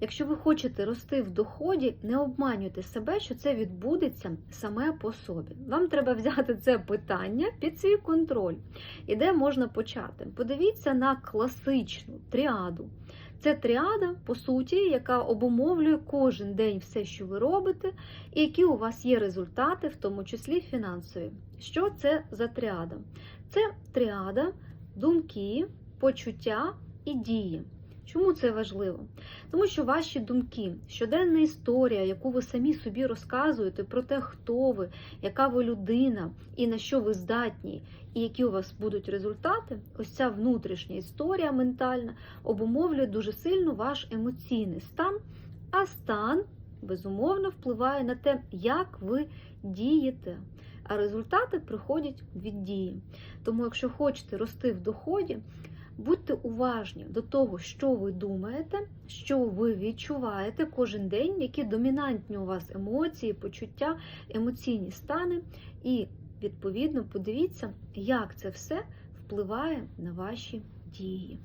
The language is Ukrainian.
Якщо ви хочете рости в доході, не обманюйте себе, що це відбудеться саме по собі. Вам треба взяти це питання під свій контроль. І де можна почати? Подивіться на класичну тріаду. Це тріада, по суті, яка обумовлює кожен день все, що ви робите, і які у вас є результати, в тому числі фінансові. Що це за тріада? Це тріада, думки, почуття і дії. Чому це важливо? Тому що ваші думки, щоденна історія, яку ви самі собі розказуєте про те, хто ви, яка ви людина і на що ви здатні, і які у вас будуть результати, ось ця внутрішня історія ментальна обумовлює дуже сильно ваш емоційний стан, а стан, безумовно, впливає на те, як ви дієте. А результати приходять від дії. Тому, якщо хочете рости в доході, Будьте уважні до того, що ви думаєте, що ви відчуваєте кожен день, які домінантні у вас емоції, почуття, емоційні стани, і відповідно подивіться, як це все впливає на ваші дії.